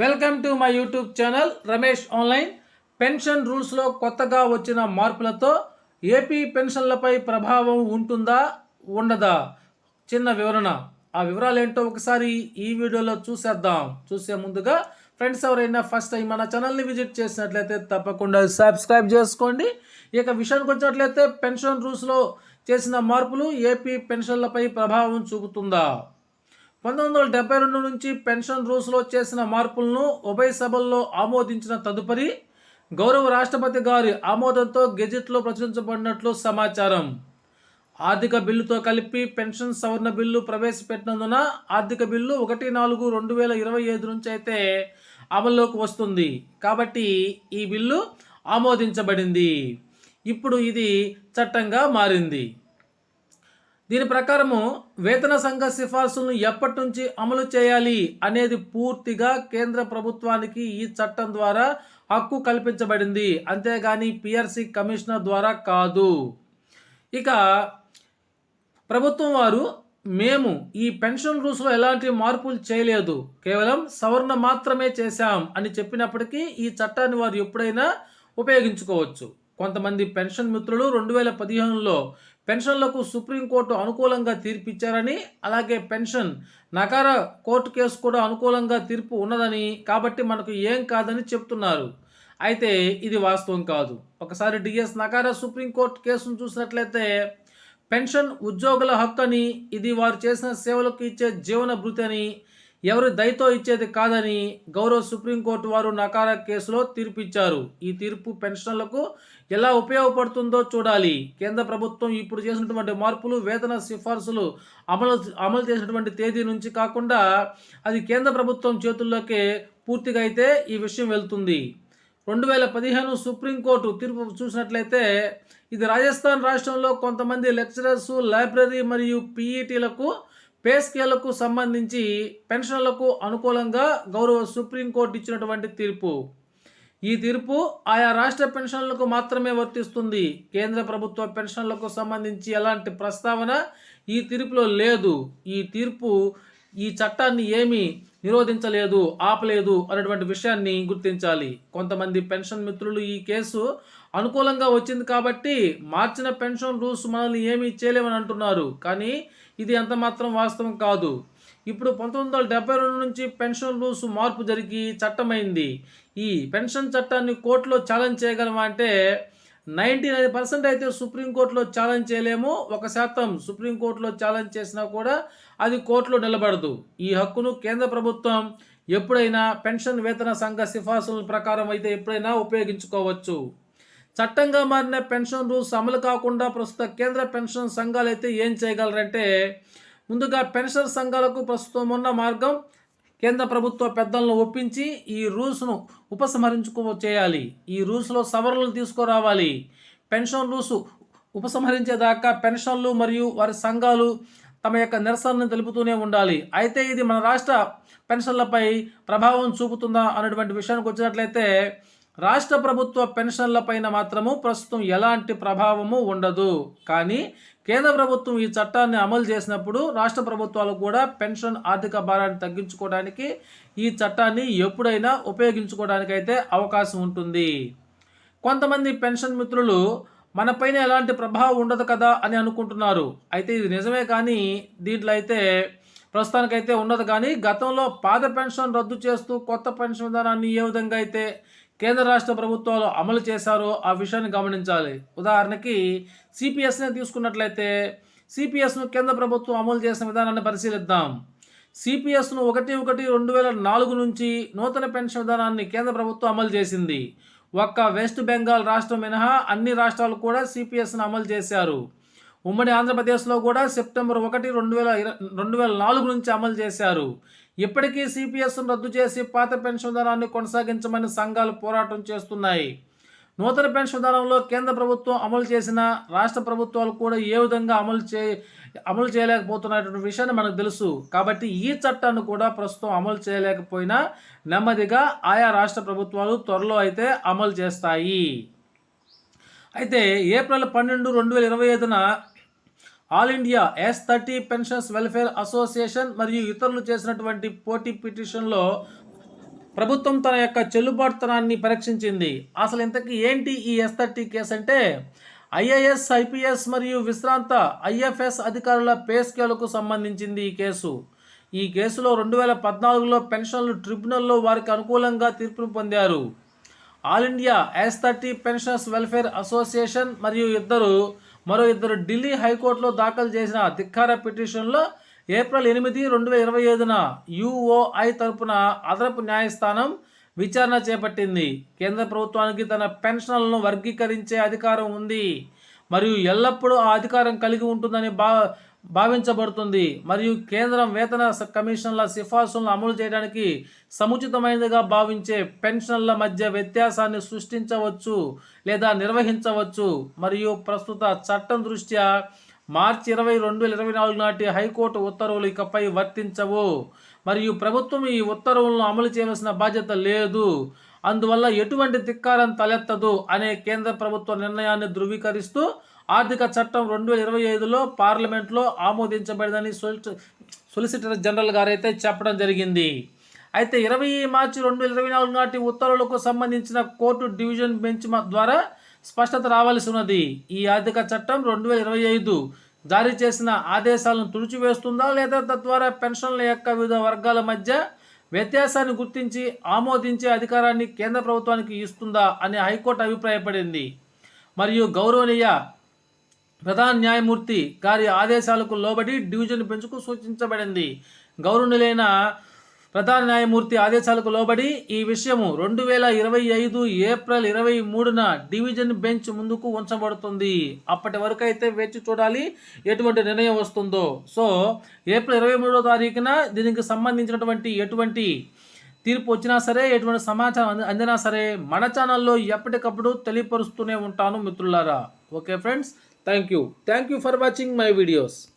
Welcome to my YouTube channel Ramesh online. Pension రూల్స్లో కొత్తగా వచ్చిన మార్పులతో ఏపీ పెన్షన్లపై ప్రభావం ఉంటుందా ఉండదా? చిన్న వివరణ. ఆ వివరాలు ఏంటో ఒకసారి ఈ వీడియోలో చూసేద్దాం. చూసే ముందుగా ఫ్రెండ్స్ ఎవరైనా ఫస్ట్ టైం మన ఛానల్ని విజిట్ చేసినట్లయితే తప్పకుండా సబ్స్క్రైబ్ చేసుకోండి. ఇక విషయానికి వచ్చినట్లయితే పెన్షన్ రూల్స్లో చేసిన మార్పులు ఏపీ పెన్షన్లపై ప్రభావం చూపుతుందా? పంతొమ్మిది వందల డెబ్బై రెండు నుంచి పెన్షన్ రూల్స్లో చేసిన మార్పులను ఉభయ సభల్లో ఆమోదించిన తదుపరి గౌరవ రాష్ట్రపతి గారి ఆమోదంతో గెజెట్లో ప్రచురించబడినట్లు సమాచారం. ఆర్థిక బిల్లుతో కలిపి పెన్షన్ సవరణ బిల్లు ప్రవేశపెట్టినందున ఆర్థిక బిల్లు ఒకటి నాలుగు రెండు వేల ఇరవై ఐదు నుంచి అయితే అమల్లోకి వస్తుంది. కాబట్టి ఈ బిల్లు ఆమోదించబడింది. ఇప్పుడు ఇది చట్టంగా మారింది. దీని ప్రకారము వేతన సంఘ సిఫార్సులను ఎప్పటి నుంచి అమలు చేయాలి అనేది పూర్తిగా కేంద్ర ప్రభుత్వానికి ఈ చట్టం ద్వారా హక్కు కల్పించబడింది. అంతేగాని పిఆర్సి కమిషనర్ ద్వారా కాదు. ఇక ప్రభుత్వం వారు మేము ఈ పెన్షన్ రూల్స్లో ఎలాంటి మార్పులు చేయలేదు. కేవలం సవరణ మాత్రమే చేశాం అని చెప్పినప్పటికీ ఈ చట్టాన్ని వారు ఎప్పుడైనా ఉపయోగించుకోవచ్చు. కొంతమంది పెన్షన్ మిత్రులు రెండు వేల పదిహేనులో పెన్షన్లకు సుప్రీంకోర్టు అనుకూలంగా తీర్పిచ్చారని అలాగే పెన్షన్ నకార కోర్టు కేసు కూడా అనుకూలంగా తీర్పు ఉన్నదని కాబట్టి మనకు ఏం కాదని చెప్తున్నారు. అయితే ఇది వాస్తవం కాదు. ఒకసారి డిఎస్ నకార సుప్రీంకోర్టు కేసును చూసినట్లయితే పెన్షన్ ఉద్యోగుల హక్కు అని ఇది వారు చేసిన సేవలకు ఇచ్చే జీవన భృతి అని ఎవరి దయతో ఇచ్చేది కాదని గౌరవ సుప్రీంకోర్టు వారు నకార కేసులో తీర్పిచ్చారు. ఈ తీర్పు పెన్షన్లకు ఎలా ఉపయోగపడుతుందో చూడాలి. కేంద్ర ప్రభుత్వం ఇప్పుడు చేసినటువంటి మార్పులు వేతన సిఫార్సులు అమలు అమలు చేసినటువంటి తేదీ నుంచి కాకుండా అది కేంద్ర ప్రభుత్వం చేతుల్లోకే పూర్తిగా అయితే ఈ విషయం వెళ్తుంది. రెండు వేల పదిహేను సుప్రీంకోర్టు తీర్పు చూసినట్లయితే ఇది రాజస్థాన్ రాష్ట్రంలో కొంతమంది లెక్చరర్స్ లైబ్రరీ మరియు పీఈటీలకు పే స్కేలకు సంబంధించి పెన్షన్లకు అనుకూలంగా గౌరవ సుప్రీంకోర్టు ఇచ్చినటువంటి తీర్పు. ఈ తీర్పు ఆయా రాష్ట్ర పెన్షన్లకు మాత్రమే వర్తిస్తుంది. కేంద్ర ప్రభుత్వ పెన్షన్లకు సంబంధించి ఎలాంటి ప్రస్తావన ఈ తీర్పులో లేదు. ఈ తీర్పు ఈ చట్టాన్ని ఏమీ నిరోధించలేదు ఆపలేదు అనేటువంటి విషయాన్ని గుర్తించాలి. కొంతమంది పెన్షన్ మిత్రులు ఈ కేసు అనుకూలంగా వచ్చింది కాబట్టి మార్చిన పెన్షన్ రూల్స్ మనల్ని ఏమీ చేయలేమని అంటున్నారు. కానీ ఇది ఎంత మాత్రం వాస్తవం కాదు. ఇప్పుడు పంతొమ్మిది వందల డెబ్బై రెండు నుంచి పెన్షన్ రూల్స్ మార్పు జరిగి చట్టమైంది. ఈ పెన్షన్ చట్టాన్ని కోర్టులో ఛాలెంజ్ చేయగలమా అంటే నైంటీ నైన్ పర్సెంట్ అయితే సుప్రీంకోర్టులో ఛాలెంజ్ చేయలేము. ఒక శాతం సుప్రీంకోర్టులో ఛాలెంజ్ చేసినా కూడా అది కోర్టులో నిలబడదు. ఈ హక్కును కేంద్ర ప్రభుత్వం ఎప్పుడైనా పెన్షన్ వేతన సంఘ సిఫార్సుల ప్రకారం అయితే ఎప్పుడైనా ఉపయోగించుకోవచ్చు. చట్టంగా మారిన పెన్షన్ రూల్స్ అమలు కాకుండా ప్రస్తుత కేంద్ర పెన్షన్ సంఘాలు అయితే ఏం చేయగలరంటే ముందుగా పెన్షన్ సంఘాలకు ప్రస్తుతం ఉన్న మార్గం కేంద్ర ప్రభుత్వ పెద్దలను ఒప్పించి ఈ రూల్స్ను ఉపసంహరించుకో చేయాలి. ఈ రూల్స్లో సవరణలు తీసుకురావాలి. పెన్షన్ రూల్స్ ఉపసంహరించేదాకా పెన్షన్లు మరియు వారి సంఘాలు తమ యొక్క నిరసనను తెలుపుతూనే ఉండాలి. అయితే ఇది మన రాష్ట్ర పెన్షన్లపై ప్రభావం చూపుతుందా అనేటువంటి విషయానికి వచ్చినట్లయితే రాష్ట్ర ప్రభుత్వ పెన్షన్లపైన మాత్రము ప్రస్తుతం ఎలాంటి ప్రభావము ఉండదు. కానీ కేంద్ర ప్రభుత్వం ఈ చట్టాన్ని అమలు చేసినప్పుడు రాష్ట్ర ప్రభుత్వాలు కూడా పెన్షన్ ఆర్థిక భారాన్ని తగ్గించుకోవడానికి ఈ చట్టాన్ని ఎప్పుడైనా ఉపయోగించుకోవడానికి అయితే అవకాశం ఉంటుంది. కొంతమంది పెన్షన్ మిత్రులు మనపైన ఎలాంటి ప్రభావం ఉండదు కదా అని అనుకుంటున్నారు. అయితే ఇది నిజమే కానీ దీంట్లో అయితే ప్రస్తుతానికైతే ఉండదు కానీ గతంలో పాత పెన్షన్ రద్దు చేస్తూ కొత్త పెన్షన్ విధానాన్ని ఏ విధంగా అయితే కేంద్ర రాష్ట్ర ప్రభుత్వాలు అమలు చేశారో ఆ విషయాన్ని గమనించాలి. ఉదాహరణకి సిపిఎస్ని తీసుకున్నట్లయితే సిపిఎస్ను కేంద్ర ప్రభుత్వం అమలు చేసిన విధానాన్ని పరిశీలిద్దాం. సిపిఎస్ను ఒకటి ఒకటి రెండు వేల నాలుగు నుంచి నూతన పెన్షన్ విధానాన్ని కేంద్ర ప్రభుత్వం అమలు చేసింది. ఒక్క వెస్ట్ బెంగాల్ రాష్ట్రం మినహా అన్ని రాష్ట్రాలు కూడా సిపిఎస్ను అమలు చేశారు. ఉమ్మడి ఆంధ్రప్రదేశ్లో కూడా సెప్టెంబర్ ఒకటి రెండు వేల రెండు వేల నాలుగు నుంచి అమలు చేశారు. ఇప్పటికీ సిపిఎస్ను రద్దు చేసి పాత పెన్షన్ విధానాన్ని కొనసాగించమని సంఘాలు పోరాటం చేస్తున్నాయి. నూతన పెన్షన్ విధానంలో కేంద్ర ప్రభుత్వం అమలు చేసిన రాష్ట్ర ప్రభుత్వాలు కూడా ఏ విధంగా అమలు చే అమలు చేయలేకపోతున్నటువంటి విషయాన్ని మనకు తెలుసు. కాబట్టి ఈ చట్టాన్ని కూడా ప్రస్తుతం అమలు చేయలేకపోయినా నెమ్మదిగా ఆయా రాష్ట్ర ప్రభుత్వాలు త్వరలో అయితే అమలు చేస్తాయి. అయితే ఏప్రిల్ పన్నెండు రెండు వేల ఇరవై ఐదున all India S thirty pensions welfare association మరియు ఇతరులు చేసినటువంటి పోటీ పిటిషన్లో ప్రభుత్వం తన యొక్క చెల్లుబాటుతనాన్ని పరీక్షించింది. అసలు ఇంతకీ ఏంటి ఈ ఎస్ థర్టీ కేసు అంటే? ఐఏఎస్ ఐపీఎస్ మరియు విశ్రాంత ఐఎఫ్ఎస్ అధికారుల పే స్కేలుకు సంబంధించింది ఈ కేసు. ఈ కేసులో రెండు వేల పద్నాలుగులో పెన్షన్లు ట్రిబ్యునల్లో వారికి అనుకూలంగా తీర్పును పొందారు. All India S thirty pensioners welfare association మరియు ఇద్దరు మరో ఇద్దరు ఢిల్లీ హైకోర్టులో దాఖలు చేసిన ధిక్కార పిటిషన్లో ఏప్రిల్ ఎనిమిది రెండు వేల ఇరవై ఐదున యుఓఐ తరపున అదనపు న్యాయస్థానం విచారణ చేపట్టింది. కేంద్ర ప్రభుత్వానికి తన పెన్షన్లను వర్గీకరించే అధికారం ఉంది. మరియు ఎల్లప్పుడూ ఆ అధికారం కలిగి ఉంటుందని భా భావించబడుతుంది. మరియు కేంద్రం వేతన కమిషన్ల సిఫార్సులను అమలు చేయడానికి సముచితమైనదిగా భావించే పెన్షన్ల మధ్య వ్యత్యాసాన్ని సృష్టించవచ్చు లేదా నిర్వహించవచ్చు. మరియు ప్రస్తుత చట్టం దృష్ట్యా మార్చి ఇరవై రెండు వేల ఇరవై నాలుగు నాటి హైకోర్టు ఉత్తర్వులు ఇకపై వర్తించవు. మరియు ప్రభుత్వం ఈ ఉత్తర్వులను అమలు చేయవలసిన బాధ్యత లేదు. అందువల్ల ఎటువంటి ధిక్కారం తలెత్తదు అనే కేంద్ర ప్రభుత్వ నిర్ణయాన్ని ధృవీకరిస్తూ ఆర్థిక చట్టం రెండు వేల ఇరవై ఐదులో పార్లమెంట్లో ఆమోదించబడిందని సొలిసిటర్ జనరల్ గారైతే చెప్పడం జరిగింది. అయితే ఇరవై మార్చి రెండు వేల ఇరవై నాలుగు నాటి ఉత్తర్వులకు సంబంధించిన కోర్టు డివిజన్ బెంచ్ ద్వారా స్పష్టత రావాల్సి ఉన్నది. ఈ ఆర్థిక చట్టం రెండు వేల ఇరవై ఐదు జారీ చేసిన ఆదేశాలను తుడిచివేస్తుందా లేదా తద్వారా పెన్షన్ల యొక్క వివిధ వర్గాల మధ్య వ్యత్యాసాన్ని గుర్తించి ఆమోదించే అధికారాన్ని కేంద్ర ప్రభుత్వానికి ఇస్తుందా అని హైకోర్టు అభిప్రాయపడింది. మరియు గౌరవనీయ ప్రధాన న్యాయమూర్తి గారి ఆదేశాలకు లోబడి డివిజన్ బెంచ్కు సూచించబడింది. గౌరవనీయులైన ప్రధాన న్యాయమూర్తి ఆదేశాలకు లోబడి ఈ విషయము రెండు వేల ఇరవై ఐదు ఏప్రిల్ ఇరవై మూడున డివిజన్ బెంచ్ ముందుకు ఉంచబడుతుంది. అప్పటి వరకు అయితే వేచి చూడాలి ఎటువంటి నిర్ణయం వస్తుందో. సో ఏప్రిల్ ఇరవై మూడో తారీఖున దీనికి సంబంధించినటువంటి ఎటువంటి తీర్పు వచ్చినా సరే ఎటువంటి సమాచారం అందినా సరే మన ఛానల్లో ఎప్పటికప్పుడు తెలియపరుస్తూనే ఉంటాను మిత్రులారా. Okay friends Thank you. Thank you for watching my videos.